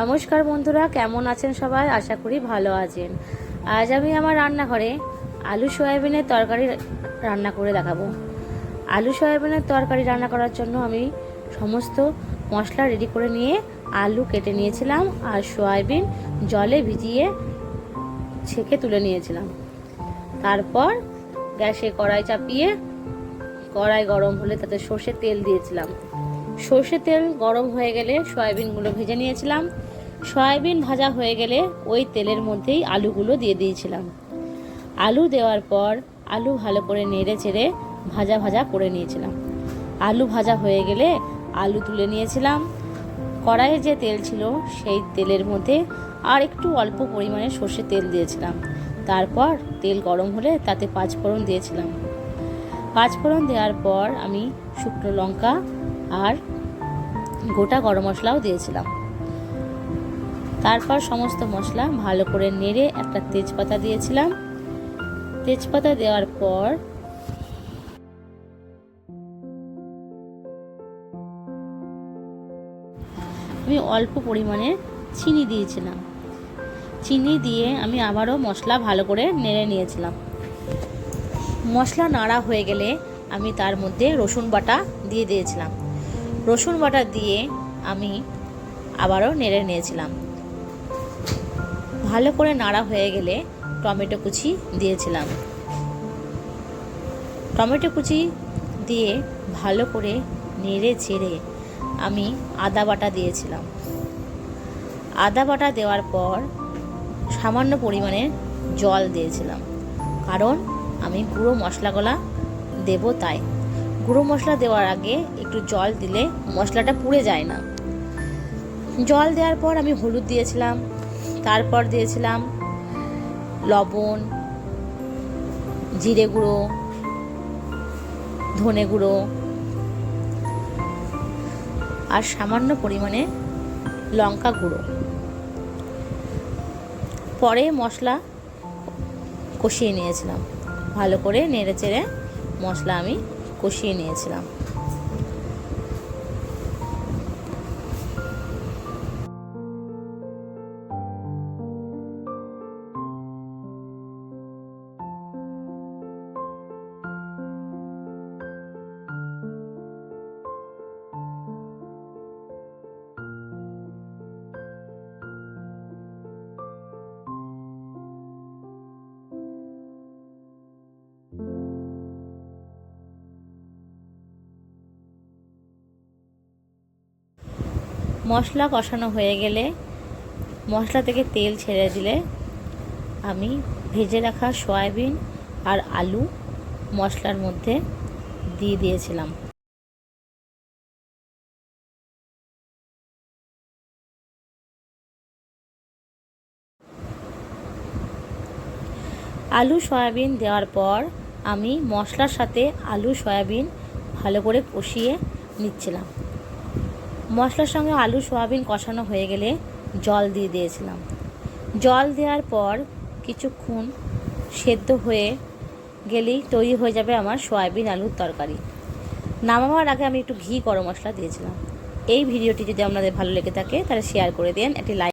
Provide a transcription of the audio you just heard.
নমস্কার বন্ধুরা, কেমন আছেন সবাই? আশা করি ভালো আছেন। আজ আমি আমার রান্নাঘরে আলু সয়াবিনের তরকারি রান্না করে দেখাবো। আলু সয়াবিনের তরকারি রান্না করার জন্য আমি সমস্ত মশলা রেডি করে নিয়ে আলু কেটে নিয়েছিলাম আর সয়াবিন জলে ভিজিয়ে ছেঁকে তুলে নিয়েছিলাম। তারপর গ্যাসে কড়াই চাপিয়ে, কড়াই গরম হলে তাতে সর্ষে তেল দিয়েছিলাম। সর্ষে তেল গরম হয়ে গেলে সয়াবিনগুলো ভেজে নিয়েছিলাম। সয়াবিন ভাজা হয়ে গেলে ওই তেলের মধ্যেই আলুগুলো দিয়ে দিয়েছিলাম। আলু দেওয়ার পর আলু ভালো করে নেড়ে চেড়ে ভাজা ভাজা করে নিয়েছিলাম। আলু ভাজা হয়ে গেলে আলু তুলে নিয়েছিলাম। কড়াইয়ে যে তেল ছিল সেই তেলের মধ্যে আর একটু অল্প পরিমাণে সর্ষে তেল দিয়েছিলাম। তারপর তেল গরম হলে তাতে পাঁচফোড়ন দিয়েছিলাম। পাঁচফোড়ন দেওয়ার পর আমি শুকনো লঙ্কা আর গোটা গরম মশলাও দিয়েছিলাম। তারপর সমস্ত মশলা ভালো করে নেড়ে একটা তেজপাতা দিয়েছিলাম। তেজপাতা দেওয়ার পর আমি অল্প পরিমাণে চিনি দিয়েছিলাম। চিনি দিয়ে আমি আবারও মশলা ভালো করে নেড়ে নিয়েছিলাম। মশলা নাড়া হয়ে গেলে আমি তার মধ্যে রসুন বাটা দিয়ে দিয়েছিলাম। রসুন বাটা দিয়ে আমি আবারও নেড়ে নিয়েছিলাম। ভালো করে নাড়া হয়ে গেলে টমেটো কুচি দিয়েছিলাম। টমেটো কুচি দিয়ে ভালো করে নেড়ে চেড়ে আমি আদা বাটা দিয়েছিলাম। আদা বাটা দেওয়ার পর সামান্য পরিমাণে জল দিয়েছিলাম। কারণ আমি গুঁড়ো মশলাগুলা দেবো তাই। গুঁড়ো মশলা দেওয়ার আগে একটু জল দিলে মশলাটা পুড়ে যায় না। জল দেওয়ার পর আমি হলুদ দিয়েছিলাম, তারপর দিয়েছিলাম লবণ, জিরে গুঁড়ো, ধনে গুঁড়ো আর সামান্য পরিমাণে লঙ্কা গুঁড়ো। পরে মশলা কষিয়ে নিয়েছিলাম। ভালো করে নেড়ে চেড়ে মশলা আমি কষিয়ে নিয়েছিলাম। মশলা কষানো হয়ে গেলে মশলা থেকে তেল ছেড়ে দিলে আমি ভেজে রাখা সয়াবিন আর আলু মশলার মধ্যে দিয়ে দিয়েছিলাম। আলু সয়াবিন দেওয়ার পর আমি মশলার সাথে আলু সয়াবিন ভালো করে কষিয়ে নিচ্ছিলাম। মশলার সঙ্গে আলু, সোয়াবিন কষানো হয়ে গেলে জল দিয়ে দিয়েছিলাম। জল দেওয়ার পর কিছুক্ষণ সেদ্ধ হয়ে গেলেই তৈরি হয়ে যাবে আমার সোয়াবিন আলুর তরকারি। নামাবার আগে আমি একটু ঘি গরম মশলা দিয়েছিলাম। এই ভিডিওটি যদি আপনাদের ভালো লেগে থাকে, তাহলে শেয়ার করে দেন, একটি লাইক